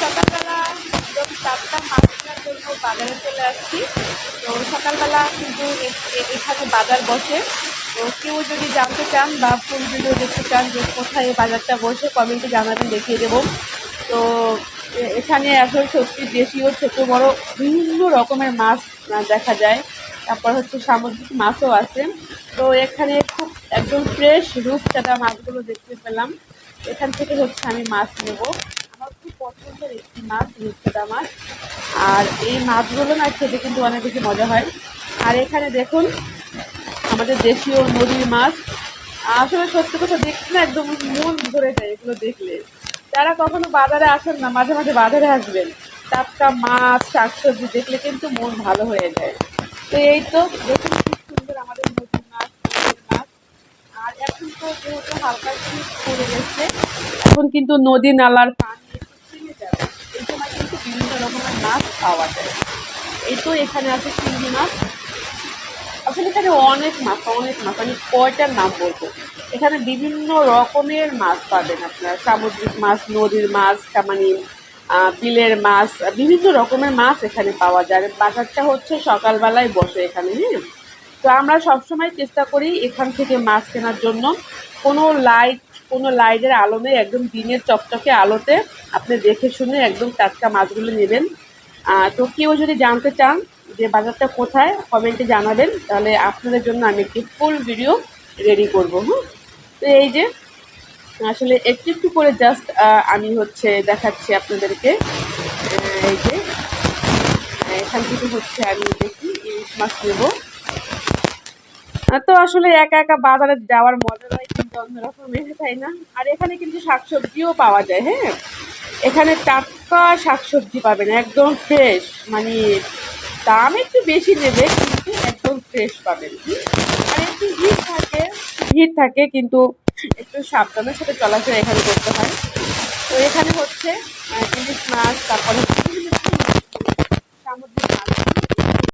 সকালবেলা একদম চারটা মাছ বাজারে চলে আসছি, তো সকালবেলা কিন্তু এখানে বাজার বসে। তো কেউ যদি জানতে চান বা ফুল ভিডিও দেখতে চান যে কোথায় বাজারটা বসে কমেন্টে জানাবেন দেখিয়ে দেবো। তো এখানে আসলে সত্যি দেশীয় ছোট বড় বিভিন্ন রকমের মাছ দেখা যায়। তারপর হচ্ছে সামুদ্রিক মাছও আছে। তো এখানে খুব একদম ফ্রেশ রূপচাঁদা মাছগুলো দেখতে পেলাম। এখান থেকে হচ্ছে আমি মাছ নেব। আমার খুব পছন্দের একটি মাছ রূপচাঁদা মাছ। আর এই মাছগুলো না খেতে কিন্তু অনেক বেশি মজা হয়। আর এখানে দেখুন, আমাদের দেশীয় নদীর মাছ। আসলে সত্যি কথা দেখতে না একদম মন ভরে যায় এগুলো দেখলে। যারা কখনো বাজারে আসেন না, মাঝে মাঝে বাজারে আসবেন। টাটকা মাছ, শাকসবজি দেখলে কিন্তু মন ভালো হয়ে যায়। তো এই তো, দেখুন খুব সুন্দর আমাদের নদীর মাছ আর এখন তো যেহেতু হালকা শীত পড়ে গেছে, এখন কিন্তু নদী নালার পানি কমে যাবে। এই সময় কিন্তু বিভিন্ন রকমের মাছ পাওয়া যায়। এই তো এখানে আছে চিংড়ি মাছ। আসলে এখানে অনেক মাছ অনেক মাছ, আমি কয়টার নাম বলব? এখানে বিভিন্ন রকমের মাছ পাবেন আপনার। সামুদ্রিক মাছ, নদীর মাছ কামানি বিলের মাছ বিভিন্ন রকমের মাছ এখানে পাওয়া যায়। বাজারটা হচ্ছে সকালবেলায় বসে এখানে হ্যাঁ তো আমরা সবসময় চেষ্টা করি এখান থেকে মাছ কেনার জন্য। কোনো লাইট কোনো লাইটের আলো নেই একদম দিনের চকচকে আলোতে আপনি দেখে শুনে একদম টাটকা মাছগুলো নেবেন। তো কেউ যদি জানতে চান যে বাজারটা কোথায়, কমেন্টে জানাবেন। তাহলে আপনাদের জন্য আমি একটি ফুল ভিডিও রেডি করব, হুম? তো এই যে আসলে একটু একটু করে জাস্ট আমি হচ্ছে দেখাচ্ছি আপনাদেরকে। এই যে এখান থেকে হচ্ছে আমি দেখি, ইলিশ মাছ নেব। তো আসলে একা একা বাজারে যাওয়ার মজাটাই কিন্তু অন্যরকমের, তাই না? আর এখানে কিন্তু শাকসবজিও পাওয়া যায় হ্যাঁ? এখানে টাটকা শাকসবজি পাবেন, একদম ফ্রেশ মানে দাম একটু বেশি নেবে, কিন্তু একদম ফ্রেশ পাবেন? আর একটু ভিড় থাকে ভিড় থাকে কিন্তু একটু সাবধানের সাথে চলাচল এখানে করতে হয়। তো এখানে হচ্ছে ইলিশ মাছ তারপরে